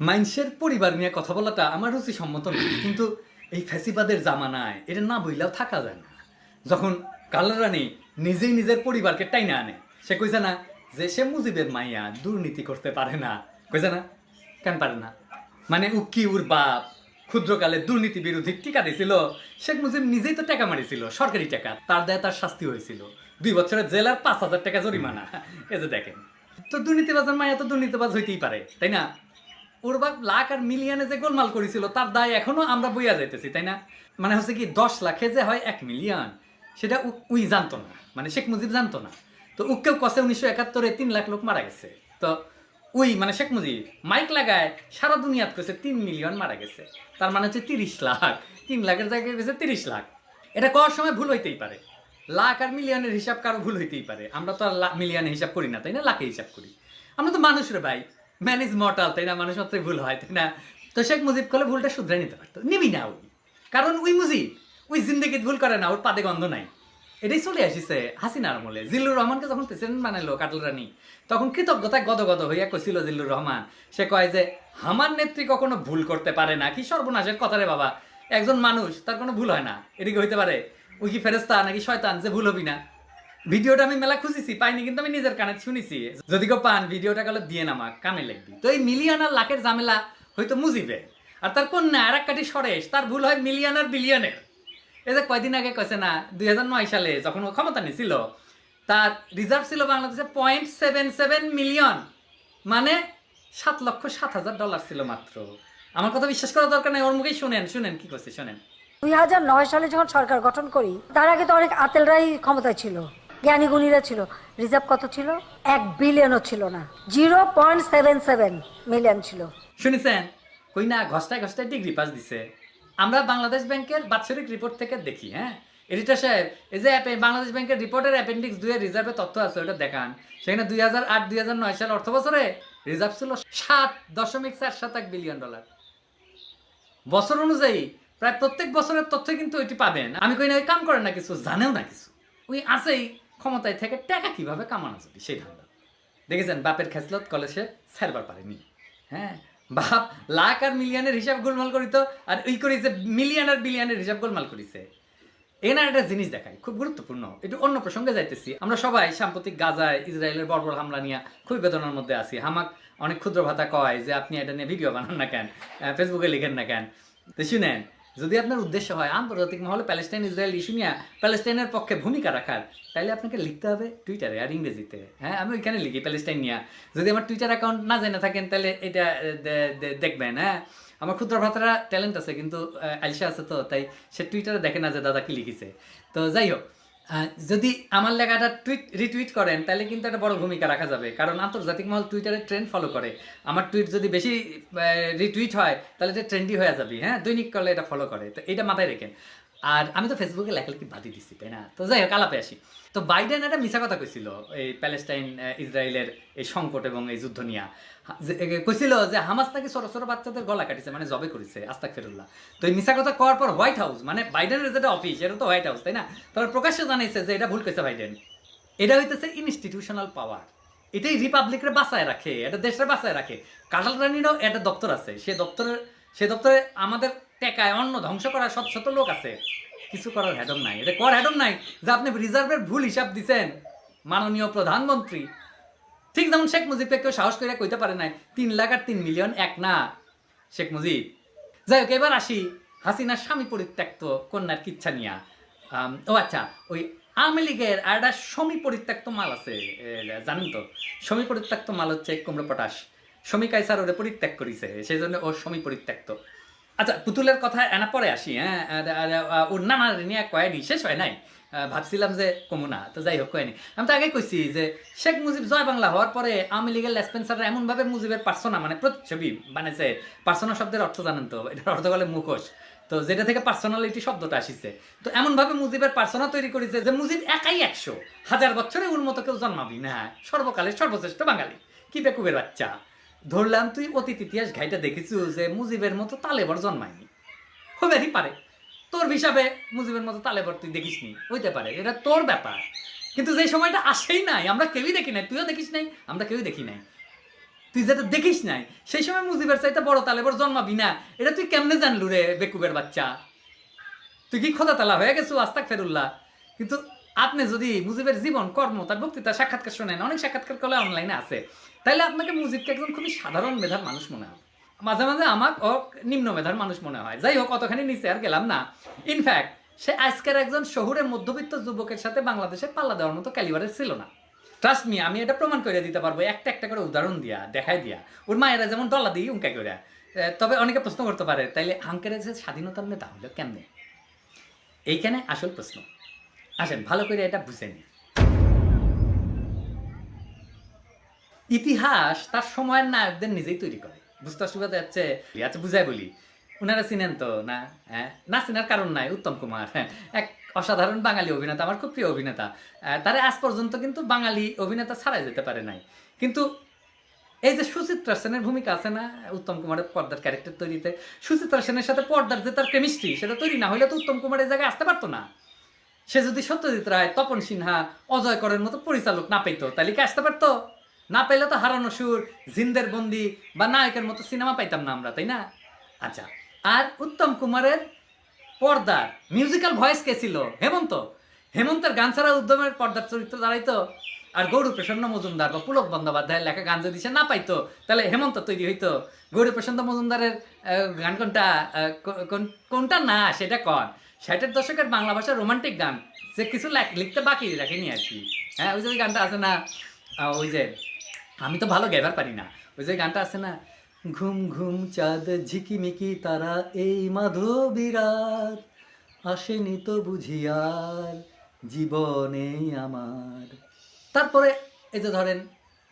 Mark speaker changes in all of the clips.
Speaker 1: মানুষের পরিবার নিয়ে কথা বলাটা আমার রুচি সম্মত না। কিন্তু এই ফ্যাসিবাদের জামানায় এটা না বইলেও থাকা যায় না। যখন কালারানি নিজেই নিজের পরিবারকে টাইনা আনে সে কইছে না যে সে মুজিবের মাইয়া দুর্নীতি করতে পারে না। কইছে না কেন পারে না? মানে উকি উর বাপ ক্ষুদ্রকালে দুর্নীতি বিরোধী টিকা দিছিল? শেখ মুজিব নিজেই তো টাকা মারিছিল সরকারি টাকা। তার দায় তার শাস্তি হয়েছিল। দুই বছরের জেলার পাঁচ হাজার টাকা জরিমানা। এই যে দেখেন তো দুর্নীতিবাজের মায়া তো দুর্নীতিবাজ হইতেই পারে তাই না? ওর বাপ লাখ আর মিলিয়নে যে গোলমাল করেছিল, তার দায় এখনও আমরা বইয়া যাইতেছি, তাই না? মানে হচ্ছে কি, দশ লাখে যে হয় এক মিলিয়ন, সেটা উই জানতো না মানে শেখ মুজিব জানতো না। তো উকেও কষে উনিশশো একাত্তরে তিন লাখ লোক মারা গেছে। তো উই মানে শেখ মুজিব, মাইক লাগায় সারা দুনিয়াত কইছে তিন মিলিয়ন মারা গেছে। তার মানে হচ্ছে তিরিশ লাখ, তিন লাখের জায়গায় গেছে তিরিশ লাখ। এটা করার সময় ভুল হইতেই পারে। লাখ আর মিলিয়নের হিসাব কারও ভুল হইতেই পারে। আমরা তো আর মিলিয়নের হিসাব করি না, তাই না? লাখে হিসাব করি। আমরা তো মানুষ রে ভাই। ম্যান ইজ মর্টাল তাই না? মানুষ মাত্রই ভুল হয়, তাই না? তো শেখ মুজিব করলে ভুলটা শুধরে নিতে পারতো। নিবি না ওই। কারণ ওই মুজিব, ওই জিন্দগি ভুল করে না, ওর পাদে গন্ধ নাই। এটাই চলে আসিছে হাসিনার আমলে। জিল্লুর রহমানকে যখন প্রেসিডেন্ট বানাইলো কাটল রানী, তখন কৃতজ্ঞতায় গদগদ হইয়া কইছিল জিল্লুর রহমান, সে কয় যে হামার নেত্রী কখনো ভুল করতে পারে না। কি সর্বনাশের কথা রে বাবা। একজন মানুষ, তার কোনো ভুল হয় না। এদিকে হইতে পারে, ওই কি ফেরেস্তা নাকি শয়তান যে ভুল হবি না? ভিডিওটা আমি মেলা খুঁজেছি, পাইনি, কিন্তু আমি নিজের কানে শুনেছি। যদি কেউ পান, ভিডিওটা গেলে দিয়ে নামা কামে লাগবি। তো এই মিলিয়ন আর লাখের ঝামেলা হয়তো মুজিবে। আর তার কন্যা আর এক কাটি সরেশ, তার ভুল হয় মিলিয়ন আর বিলিয়নের। এই যে কয়দিন আগে কয়েছে না, দুই সালে যখন ক্ষমতা নিয়েছিল তার রিজার্ভ ছিল বাংলাদেশে পয়েন্ট সেভেন সেভেন মিলিয়ন মানে সাত লক্ষ সাত হাজার ডলার ছিল মাত্র। আমার কথা বিশ্বাস করার দরকার নাই, ওর মুখেই শুনেন শুনেন কি করছে, শোনেন।
Speaker 2: দুই হাজার নয় সালে যখন সরকার গঠন করি, তার আগে তো অনেক আতেলরাই ক্ষমতায় ছিল। জ্ঞানী গুণীরা ছিল। রিজার্ভ কত ছিল? এক বিলিয়নও ছিল না। Zero point seven seven million ছিল।
Speaker 1: শুনেছেন? কই না, ঘষ্টায় ঘষ্টায় ডিগ্রি পাস দিছে। আমরা বাংলাদেশ ব্যাংকের বাৎসরিক রিপোর্ট থেকে দেখি হ্যাঁ? এডিটর সাহেব, এই যে বাংলাদেশ ব্যাংকের রিপোর্টের অ্যাপেন্ডিক্স দুয়ের রিজার্ভে তথ্য আছে, ওটা দেখান। সেখানে দুই হাজার আট, দুই হাজার নয় সাল অর্থ বছরে রিজার্ভ ছিল সাত দশমিক চার সাত এক বিলিয়ন ডলার বছর অনুযায়ী, প্রায় প্রত্যেক বছরের তথ্য কিন্তু এটি পাবেন। আমি কই না, ওই কাম করেন না কিছু, জানেও না কিছু। ওই আছেই। ক্ষমতায় থেকে টাকা কীভাবে কামানো যাবে সেই ধান্দা। দেখেছেন, বাপের খেসলত কলেজে ছাড়বার পারেনি। হ্যাঁ বাপ লাখ আর মিলিয়নের হিসাব গোলমাল করিত আর ওই করিছে মিলিয়ন আর বিলিয়নের হিসাব গোলমাল করিছে। না একটা জিনিস দেখাই, খুব গুরুত্বপূর্ণ। একটু অন্য প্রসঙ্গে যাইতেছি। আমরা সবাই সাম্প্রতিক গাজায় ইসরায়েলের বর্বর হামলা নিয়ে খুবই বেদনার মধ্যে আছি। হামাক অনেক ক্ষুদ্র ভাতা কয় যে, আপনি এটা নিয়ে ভিডিও বানান না কেন? ফেসবুকে লিখেন না কেন? তো শুনেন যদি আপনার উদ্দেশ্য হয় আন্তর্জাতিক মহলে প্যালেস্টাইন, ইসরায়েল ইস্যু নিয়ে প্যালেস্টাইনের পক্ষে ভূমিকা রাখার তাহলে আপনাকে লিখতে হবে টুইটারে আর ইংরেজিতে। হ্যাঁ আমি ওইখানে লিখি প্যালেস্টাইন নিয়ে। যদি আমার টুইটার অ্যাকাউন্ট না জেনে থাকেন তাহলে এটা দেখবেন হ্যাঁ। আমার ক্ষুদ্র ভাতারা ট্যালেন্ট আছে, কিন্তু আলসা আলিশা আছে তো, তাই সে টুইটারে দেখে না যে দাদা কি লিখেছে। তো যাই হোক যদি আমার লেখাটা টুইট রিটুইট করেন, তাহলে কিন্তু একটা বড় ভূমিকা রাখা যাবে। কারণ আন্তর্জাতিক মহল টুইটারে ট্রেন্ড ফলো করে। আমার টুইট যদি বেশি রিটুইট হয়, তাহলে এটা ট্রেন্ডি হয়ে যাবে হ্যাঁ? দৈনিক কলে এটা ফলো করে। তো এটা মাথায় রেখেন। আর আমি তো ফেসবুকে লেখালেখি বাদই দিচ্ছি তাই না? তো যাই হোক, আলাপে আসি। তো বাইডেন একটা মিশা কথা কইছিল, এই প্যালেস্টাইন ইসরায়েলের এই সংকট এবং এই যুদ্ধ নিয়ে। কইছিল যে হামাস নাকি ছোট ছোট বাচ্চাদের গলা কাটিছে মানে জবে করেছে আস্তাক ফেরুল্লাহ তো এই মিশা কথা করার পর হোয়াইট হাউস মানে বাইডেনের যেটা অফিস, এটা তো হোয়াইট হাউস, তাই না? তবে প্রকাশ্যে জানাইছে যে এটা ভুল করেছে বাইডেন। এটা হইতেছে ইনস্টিটিউশনাল পাওয়ার। এটাই রিপাবলিকের বাঁচায় রাখে, এটা দেশের বাঁচায় রাখে। কাটাল রানীরও একটা দপ্তর আছে, সে দপ্তরের, সে দপ্তরে আমাদের টেকায় অন্য ধ্বংস করার শত শত লোক আছে। কিছু করার হেডম নাই। এটা কর হেডম নাই, যে আপনি রিজার্ভের ভুল হিসাব দিছেন। মাননীয় প্রধানমন্ত্রী। ঠিক যেমন শেখ মুজিবকে কেউ সাহস করে কইতে পারে নাই, তিন লাখ আর তিন মিলিয়ন এক না, শেখ মুজিব। যাই হোক, এবার আসি হাসিনার স্বামী পরিত্যক্ত কন্যার কিচ্ছা নিয়া। ও আচ্ছা ওই আওয়ামী লীগের আর একটা সমী পরিত্যক্ত মাল আছে জানেন তো? সমী পরিত্যক্ত মাল হচ্ছে কুমড়ো পটাশ। সমী কাইসার ওরে পরিত্যাগ করিছে, সেই জন্য ও সমী পরিত্যক্ত। আচ্ছা পুতুলের কথা এনা পরে আসি হ্যাঁ? ওর নানা নিয়ে কয়নি শেষ হয় নাই? ভাবছিলাম যে কমু না, তো যাই হোক কয়নি আমি তো আগে কইছি যে শেখ মুজিব জয় বাংলা হওয়ার পরে আওয়ামী লীগের লেসপেন্সাররা এমনভাবে মুজিবের পার্সোনা মানে প্রতিচ্ছবি বানাইছে পার্সোনা শব্দের অর্থ জানেন তো, এটার অর্থ বলে মুখোশ। তো যেটা থেকে পার্সোনালিটি শব্দটা আসিছে। তো এমনভাবে মুজিবের পার্সোনা তৈরি করেছে যে মুজিব একাই একশো। হাজার বছরে ওর মতো কেউ জন্মাবি না সর্বকালের সর্বশ্রেষ্ঠ বাঙালি। কি বেকুবের বাচ্চা। ধরলাম তুই অতীত ইতিহাস ঘাইটা দেখিছু যে মুজিবের মতো তালেবর জন্মায়নি। হবেই পারে। তোর হিসাবে মুজিবের মতো তালেবর তুই দেখিসনি। হইতে পারে, এটা তোর ব্যাপার। কিন্তু যে সময়টা আসেই নাই, আমরা কেউই দেখি নাই, তুইও দেখিস নাই, আমরা কেউই দেখি নাই। তুই যেটা দেখিস নাই, সেই সময় মুজিবের চাইতে বড় তালেবর জন্মাবি না, এটা তুই কেমনে জানলু রে বেকুবের বাচ্চা? তুই কি খোদা তালা হয়ে গেছো, আস্তাক ফেরুল্লাহ? কিন্তু আপনি যদি মুজিবের জীবন, কর্ম, তার বক্তৃতা, সাক্ষাৎকার শোনেন, অনেক সাক্ষাৎকার করলে অনলাইনে আছে তাইলে আপনাকে মুজিবকে একজন খুবই সাধারণ মেধার মানুষ মনে হয় মাঝে মাঝে আমার নিম্ন মেধার মানুষ মনে হয়। যাই হোক, অতখানি নিচে আর গেলাম না। ইনফ্যাক্ট সে আজকের একজন শহুরের মধ্যবিত্ত যুবকের সাথে বাংলাদেশে পাল্লা দেওয়ার মতো ক্যালিবারের ছিল না। ট্রাস্ট মি আমি এটা প্রমাণ করে দিতে পারব। একটা একটা করে উদাহরণ দিয়া, দেখাই দিয়া। ওর মায়েরা যেমন ডলা দিই উঙ্কা করে তবে অনেকে প্রশ্ন করতে পারে, তাইলে হাঙ্কের স্বাধীনতার নেতা হলো কেমনে? এইখানে আসল প্রশ্ন। আসেন ভালো করে এটা বুঝে নিন। ইতিহাস তার সময়ের নায়কদের নিজেই তৈরি করে। বুঝতে অসুবিধা যাচ্ছে আচ্ছা বুঝাই বলি। ওনারা চিনেন তো? না? হ্যাঁ? না চেনার কারণ নাই উত্তম কুমার। হ্যাঁ, এক অসাধারণ বাঙালি অভিনেতা আমার খুব প্রিয় অভিনেতা। তারা আজ পর্যন্ত কিন্তু বাঙালি অভিনেতা ছাড়াই যেতে পারে নাই। কিন্তু এই যে সুচিত্রা সেনের ভূমিকা আছে না উত্তম কুমারের পর্দার ক্যারেক্টার তৈরিতে সুচিত্রা সেনের সাথে পর্দার যে তার কেমিস্ট্রি সেটা তৈরি না হলে তো উত্তম কুমার এই জায়গায় আসতে পারতো না। সে যদি সত্যজিৎ রায়, তপন সিনহা, অজয় করের মতো পরিচালক না পেতো, তাহলে কি আসতে পারতো? না পেলে তো হারানো সুর, জিন্দের বন্দি বা নায়কের মতো সিনেমা পাইতাম না আমরা, তাই না? আচ্ছা আর উত্তম কুমারের পর্দার মিউজিক্যাল ভয়েস কে ছিল? হেমন্ত। হেমন্তের গান ছাড়া উদ্যমের পর্দার চরিত্র দাঁড়াইতো। আর গৌরব প্রসন্ন মজুমদার বা পুলক বন্দ্যোপাধ্যায়ের লেখা গান যদি সে না পাইতো, তাহলে হেমন্ত তৈরি হইতো। গৌরব প্রসন্ন মজুমদারের গান কোনটা কোনটা না, সেটা কন? ষাটের দশকের বাংলা ভাষার রোমান্টিক গান। সে কিছু লেখ- লিখতে বাকি রাখেনি আর কি। হ্যাঁ ওই যে গানটা আছে না ওই যে, আমি তো ভালো গাইবার পারি না। ওই যে গানটা আছে না, ঘুম ঘুম চাঁদ, ঝিকিমিকি তারা, এই মাধবীরাত আসেনি তো বুঝিয়ার জীবনে আমার। তারপরে এই যে ধরেন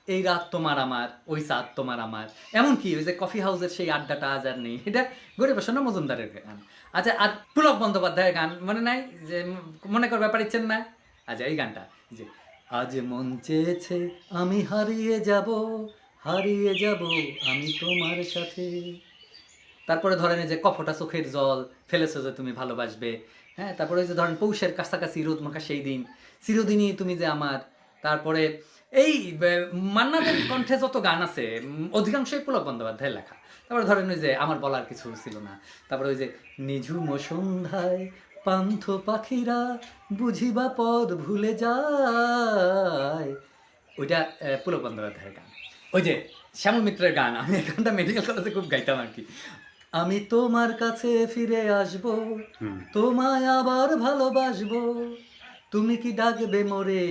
Speaker 1: এই রাত তোমার আমার, ওই চাঁদ তোমার আমার। এমনকি ওই যে কফি হাউসের সেই আড্ডাটা আজ আর নেই। এটা গরিব প্রসন্ন মজুমদারের গান। আচ্ছা আর পুলক বন্দ্যোপাধ্যায়ের গান মনে নাই? যে মনে করবে পারিচ্ছেন না? আচ্ছা এই গানটা। যে, আজ মন চেয়েছে আমি হারিয়ে যাব হারিয়ে যাব আমি তোমার সাথে। তারপরে ধরেন যে, কফটা চোখের জল, ফেলেছো যে তুমি ভালোবাসবে। হ্যাঁ তারপরে ওই যে ধরেন পৌষের কাছাকাছি রোদ মাখা সেই দিন। চিরদিনই তুমি যে আমার। তারপরে এই মান্নাদের কণ্ঠে যত গান আছে অধিকাংশই পুলক বন্দ্যোপাধ্যায়ের লেখা। তারপরে ধরেন ওই যে আমার বলার কিছু ছিল না। তারপরে ওই যে নিঝুম সন্ধ্যায় পান্থ পাখিরা বুঝিবা পদ ভুলে যায়। ওইটা পুলক বন্দ্যোপাধ্যায়ের গান। ওই যে শ্যামল মিত্রের গান আমি এখানটা মেডিকেল কলেজে খুব গাইতাম আর কি। আমি তোমার কাছে ফিরে আসব তোমায় আবার ভালোবাসবো তুমি কি ডাকবে মোরে?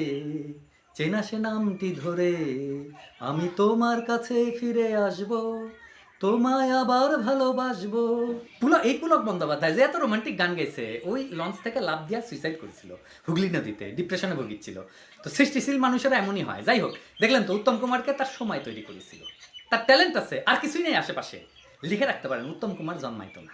Speaker 1: চেনা সে নামটি ধরে আমি তোমার কাছে ফিরে আসব, তোমায় আবার ভালোবাসবো। পুলক, এই পুলক বন্দ্যোপাধ্যায় যে এত রোমান্টিক গান গেছে ওই লঞ্চ থেকে লাভ দিয়া সুইসাইড করেছিল, হুগলি নদীতে ডিপ্রেশনে ভুগিচ্ছিল। তো সৃষ্টিশীল মানুষেরা এমনই হয়। যাই হোক, দেখলেন তো উত্তম কুমারকে তার সময় তৈরি করেছিল। তার ট্যালেন্ট আছে, আর কিছুই নেই আশেপাশে। লিখে রাখতে পারেন, উত্তম কুমার জন্মাইতো না।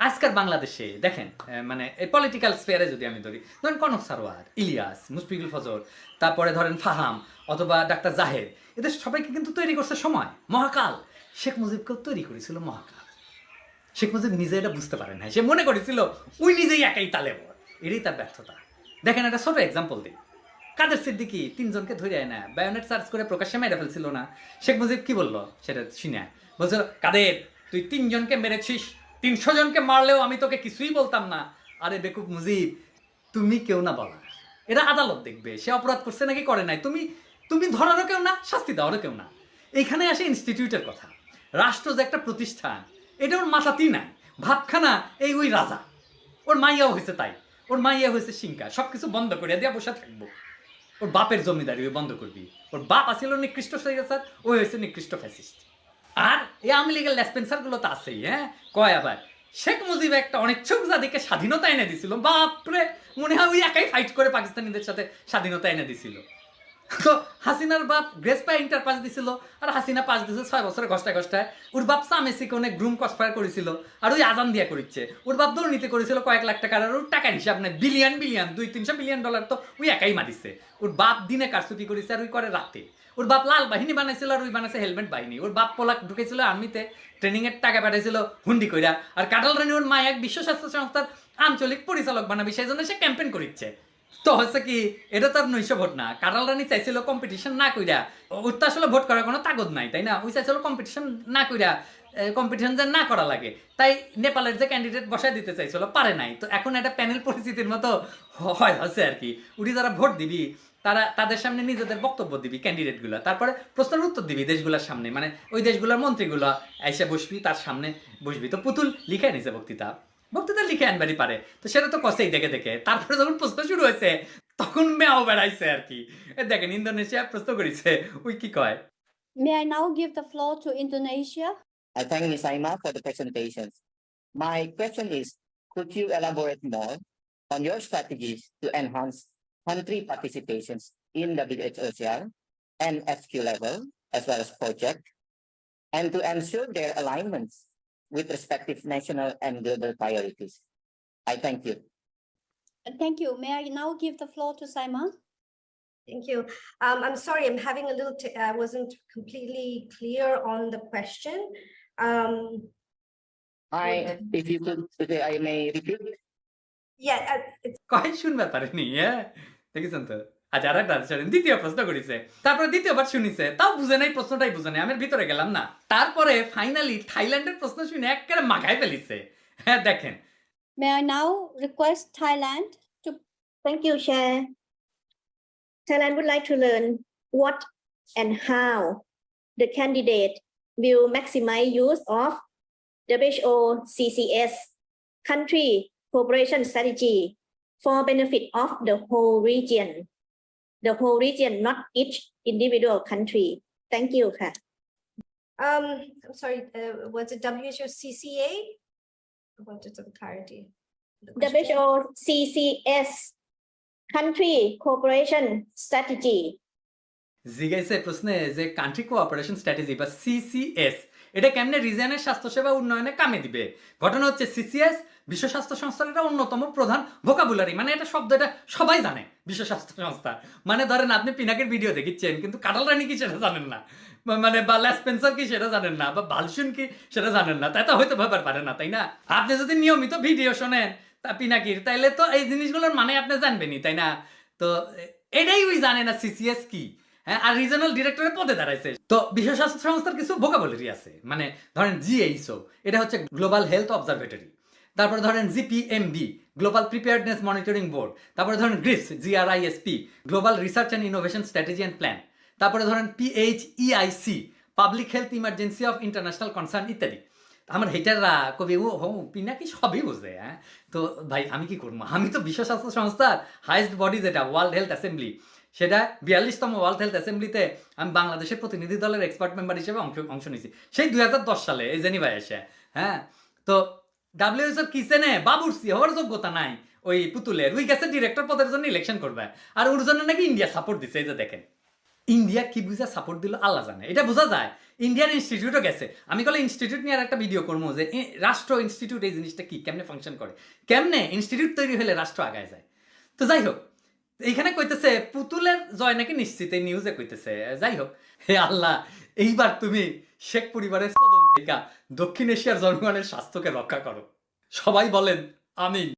Speaker 1: আজকাল বাংলাদেশে, দেখেন মানে এই পলিটিক্যাল স্পেয়ারে যদি আমি ধরি, ধরেন কনক সারোয়ার, ইলিয়াস, মুশফিকুল ফজর তারপরে ধরেন ফাহাম, অথবা ডাক্তার জাহেদ, এদের সবাইকে কিন্তু তৈরি করছে সময়, মহাকাল। শেখ মুজিবকেও তৈরি করেছিল মহাকাল। শেখ মুজিব নিজে এটা বুঝতে পারেন না সে মনে করেছিল উই নিজেই একাই তালেবর এটাই তার ব্যর্থতা। দেখেন, একটা ছোট এক্সাম্পল দিই। কাদের সিদ্দিকি তিনজনকে ধরে আয় না বায়োনেট সার্চ করে প্রকাশ্যে মেরে ফেলছিল না। শেখ মুজিব কি বলল? সেটা শুনে বলছিল, কাদের, তুই তিনজনকে মেরেছিস? তিনশো জনকে মারলেও আমি তোকে কিছুই বলতাম না। আরে বেকুব মুজিব, তুমি কেউ না বলা এরা আদালত দেখবে, সে অপরাধ করছে নাকি করে নাই। তুমি তুমি ধরারও কেউ না, শাস্তি দেওয়ারও কেউ না। এইখানে আসে ইনস্টিটিউটের কথা। রাষ্ট্র যে একটা প্রতিষ্ঠান, এটা ওর মাথাতেই নাই। ভাতখানা এই ওই রাজা। ওর মাইয়াও হয়েছে তাই। ওর মাইয়া হয়েছে সিংকা। সব কিছু বন্ধ করে দিয়া বসে থাকব। ওর বাপের জমিদারি ওই বন্ধ করবি। ওর বাপ আছিল নিকৃষ্ট স্যার ওই হয়েছে নিকৃষ্ট ফ্যাসিস্ট আর এই আওয়ামী লীগের লেসপেন্সারগুলো তো আছেই হ্যাঁ? কয় আবার? শেখ মুজিব একটা অনিচ্ছুক জাতিকে স্বাধীনতা এনে দিছিল। বাপরে, মনে হয় ওই একাই ফাইট করে পাকিস্তানিদের সাথে স্বাধীনতা এনে দিছিল। তো হাসিনার বাপ গ্রেস পাই ইন্টার পাস দিছিল আর হাসিনা পাস দিছে ছয় বছরে ঘষ্টায় ঘষ্টায়। ওর বাপ সামেসিকে অনেক গ্রুম কসফায়ার করেছিল আর ওই আজান দিয়া করিচ্ছে। ওর বাপ দুর্নীতি করেছিল কয়েক লাখ টাকার আর ওর টাকার হিসাব নেই বিলিয়ন বিলিয়ন দুই তিনশো বিলিয়ন ডলার তো ওই একাই মারিছে ওর বাপ দিনে কারচুপি করেছে আর ওই করে রাতে। ওর বাপ লাল বাহিনী বানাইছিল আর ওই বানাইছে হেলমেট বাহিনী। ওর বাপ পোলাক ঢুকেছিল আর্মিতে ট্রেনিং এর টাকা পাঠাইছিল হুন্ডি কইরা। আর কাটাল রানী ওর মা এক বিশ্ব স্বাস্থ্য সংস্থার আঞ্চলিক পরিচালক বানাবি, সেই জন্য সে ক্যাম্পেইন করিচ্ছে। তো হচ্ছে কি, এটা তো আর নৈশ ভোট না। কারাল রানী চাইছিল কম্পিটিশন না কইরা, ওর তো আসলে ভোট করার কোনো তাগদ নাই, তাই না? ওই চাইছিল কম্পিটিশন না কইরা কম্পিটিশন যে না করা লাগে। তাই নেপালের যে ক্যান্ডিডেট বসায় দিতে চাইছিল, পারে নাই। তো এখন একটা প্যানেল পরিস্থিতির মতো হয় হচ্ছে আর কি। উনি যারা ভোট দিবি তারা তাদের সামনে নিজেদের বক্তব্য দিবি ক্যান্ডিডেটগুলো তারপরে প্রশ্নের উত্তর দিবি দেশগুলোর সামনে। মানে ওই দেশগুলোর মন্ত্রীগুলো এসে বসবি তার সামনে বসবি। তো পুতুল লিখে নিছে বক্তৃতা। বক্তৃতা লিখে আনবারই পারে। তো সেটা তো কষেই দেখে দেখে। তারপরে যখন প্রশ্ন শুরু হয়েছে তখন মেয়াও বেড়াইছে আর কি। দেখেন ইন্দোনেশিয়া প্রশ্ন করেছে ওই কি কয়?
Speaker 3: May I now give the floor to Indonesia?
Speaker 4: I thank Ms. Aima for the presentations. My question is, could you elaborate more on your strategies to enhance country participations in WHOCR and FQ level, as well as project, and to ensure their alignments with respective national and global priorities? I thank you.
Speaker 3: Uh, Thank you. May I now give the floor to Simon?
Speaker 5: Thank you. Um, I'm sorry, I'm having a little, t- I wasn't completely clear on the question. Um,
Speaker 4: I, if you could, if I may repeat,
Speaker 5: yeah, uh, it's
Speaker 1: কয় শুনবার পারেনি হ্যাঁ দেখেছেন তো আচ্ছা আর একটা শোনেন দ্বিতীয় প্রশ্ন করেছে তারপরে দ্বিতীয়বার শুনিছে তাও বুঝে নাই প্রশ্নটাই বুঝে নাই আমি ভিতরে গেলাম না তারপরে ফাইনালি থাইল্যান্ডের প্রশ্ন শুনে একেবারে মাখায় ফেলিছে হ্যাঁ দেখেন
Speaker 3: May I now request Thailand to
Speaker 6: Thank you, Chair. Thailand would like to learn what and how the candidate will maximize use of WHO CCS country cooperation strategy for benefit of the whole region. The whole region, not each individual country. Thank you, ค่ะ
Speaker 5: Um, I'm sorry, uh, was it WHO CCA? I wanted some clarity. The.
Speaker 6: WHO CCS country cooperation strategy.
Speaker 1: জিজ্ঞাসা প্রশ্নে যে country cooperation strategy বা CCS এটা কেমনে রিজনের স্বাস্থ্যসেবা উন্নয়নে কামে দিবে ঘটনা হচ্ছে সিসিএস বিশ্ব স্বাস্থ্য সংস্থার একটা অন্যতম প্রধান ভোকাবুলারি মানে এটা শব্দ, এটা সবাই জানে বিশ্ব স্বাস্থ্য সংস্থা মানে ধরেন আপনি পিনাকের ভিডিও দেখিচ্ছেন, কিন্তু কাটাল রানী কি সেটা জানেন না? মানে বা ল্যাসপেন্সার কি সেটা জানেন না? বা বালসুন কি সেটা জানেন না? তাই তো হয়তো ব্যাপার পারে না, তাই না? আপনি যদি নিয়মিত ভিডিও শোনেন, তা পিনাকির, তাইলে তো এই জিনিসগুলোর মানে আপনি জানবেনই, তাই না? তো এটাই ওই জানে না সিসিএস কি হ্যাঁ? আর রিজনাল ডিরেক্টরের পদে দাঁড়াইছে। তো বিশ্ব স্বাস্থ্য সংস্থার কিছু ভোকাবুলারি আছে। মানে ধরেন জিএইসও এটা হচ্ছে গ্লোবাল হেলথ অবজারভেটরি তারপরে ধরেন GPMB global preparedness monitoring board তারপরে ধরেন GRIPS GRISP global research and innovation strategy and plan তারপরে ধরেন PHEIC public health emergency of international concern ইত্যাদি। আমার হেটাররা কবি, ও, হো পিনাকি সবই বোঝে হ্যাঁ? তো ভাই, আমি কি করব? আমি তো বিশ্ব স্বাস্থ্য সংস্থার হাইয়েস্ট বডি যেটা ওয়ার্ল্ড হেলথ অ্যাসেম্বলি সেটা বিয়াল্লিশতম ওয়ার্ল্ড হেলথ অ্যাসেম্বলিতে আমি বাংলাদেশের প্রতিনিধি দলের এক্সপার্ট মেম্বার হিসেবে অংশ অংশ নিয়েছি। সেই দুই হাজার দশ সালে, এই জেনিভায় এসে হ্যাঁ? তো ডাব্লিউএসএর কিচেনে বাবুরসি হওয়ার যোগ্যতা নাই। ওই পুতুলের গেছে ডিরেক্টর পদের জন্য ইলেকশন করবে। আর ওর জন্য নাকি ইন্ডিয়া সাপোর্ট দিছে, এই যে দেখেন। ইন্ডিয়া কি সাপোর্ট দিল, আল্লাহ জানে। এটা বোঝা যায়। ইন্ডিয়ান ইনস্টিটিউটও গেছে। আমি কলে ইনস্টিটিউট নিয়ে একটা ভিডিও করব যে রাষ্ট্র ইনস্টিটিউট এই জিনিসটা কি, কেমনে ফাংশন করে? কেমনে ইনস্টিটিউট তৈরি হলে রাষ্ট্র আগায় যায়? তো যাই হোক, এইখানে কইতেছে, পুতুলের জয় নাকি নিশ্চিত, এই নিউজে কইতেছে। যাই হোক, হে আল্লাহ, এইবার তুমি শেখ পরিবারের দক্ষিণ এশিয়ার জনগণের স্বাস্থ্যকে রক্ষা করো। সবাই বলেন আমিন।